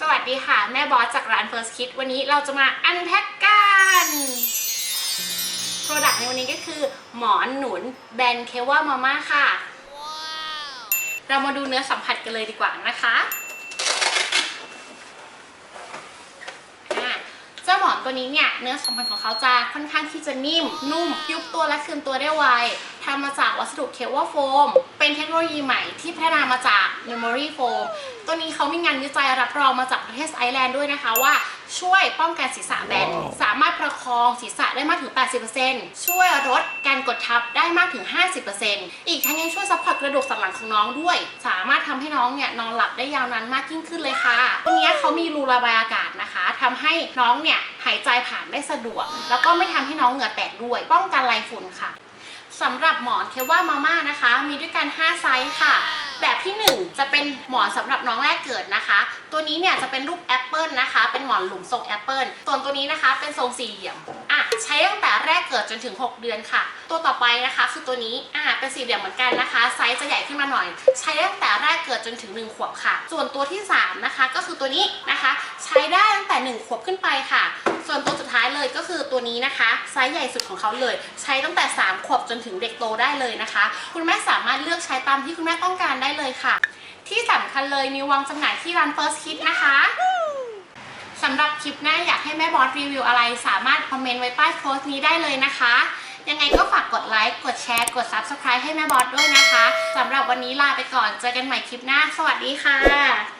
สวัสดีค่ะ แม่บอสจากร้าน First Kit วันนี้เราจะมาอันแพ็กกันโปรดักต์ในวันนี้ก็คือ หมอนหนุนแบรนด์เคว่ามาม่าค่ะ เรามาดูเนื้อสัมผัสกันเลยดีกว่านะคะอะเจ้าหมอน ตัวนี้เนี่ยเนื้อสัมผัสของเขาจะค่อนข้างที่จะนิ่ม นุ่ม ยุบตัวและคืนตัวได้ไวทำมาจากวัสดุเคว่าโฟม เป็นเทคโนโลยีใหม่ที่พัฒนามาจาก Memory Foam ตัวนี้เขามีงานวิจัยรับรองมาจากประเทศไอร์แลนด์ด้วยนะคะว่าช่วยป้องกันศีรษะแบนสามารถประคองศีรษะได้มากถึง 80%ช่วยลดการกดทับได้มากถึง 50%อีกทั้งยังช่วยซัพพอร์ตกระดูกสันหลังของน้องด้วย สามารถทำให้น้องเนี่ยนอนหลับได้ยาวนานมากยิ่งขึ้นเลยค่ะ ตัวนี้เขามีรูระบายอากาศนะคะทำให้น้องเนี่ย หายใจผ่านได้สะดวก แล้วก็ไม่ทำให้น้องเหงื่อแตกด้วย ป้องกันไรฝุ่นค่ะสำหรับหมอนเคว่ามาม่านะคะ มีด้วยกัน 5 ไซส์ค่ะ แบบที่ 1 จะเป็นหมอนสำหรับน้องแรกเกิดนะคะ ตัวนี้เนี่ยจะเป็นรูปแอปเปิลนะคะ เป็นหมอนหลุมทรงแอปเปิลส่วนตัวนี้นะคะ เป็นทรงสี่เหลี่ยมอะใช้ตั้งแต่แรกเกิดจนถึง 6 เดือนค่ะ ตัวต่อไปนะคะ คือตัวนี้อะเป็นสี่เหลี่ยมเหมือนกันนะคะ ไซส์จะใหญ่ขึ้นมาหน่อย ใช้ตั้งแต่แรกเกิดจนถึง 1 ขวบค่ะ ส่วนตัวที่ 3 นะคะ ก็คือตัวนี้นะคะ ใช้ได้ตั้งแต่ 1 ขวบขึ้นไปค่ะ ส่วนตัวสุดท้ายเลยก็คือตัวนี้นะคะ ไซส์ใหญ่สุดของเขาเลย ใช้ตั้งแต่ 3 ขวบจนถึงเด็กโตได้เลยนะคะ คุณแม่สามารถเลือกใช้ตามที่คุณแม่ต้องการได้เลยค่ะ ที่สำคัญเลยมีวางจำหน่ายที่ร้าน First Kit นะคะสำหรับคลิปหน้าอยากให้แม่บอสรีวิวอะไร สามารถคอมเมนต์ไว้ใต้โพสต์นี้ได้เลยนะคะ ยังไงก็ฝากกดไลค์ กดแชร์ กด Subscribe ให้แม่บอสด้วยนะคะสำหรับวันนี้ลาไปก่อน เจอกันใหม่คลิปหน้า สวัสดีค่ะ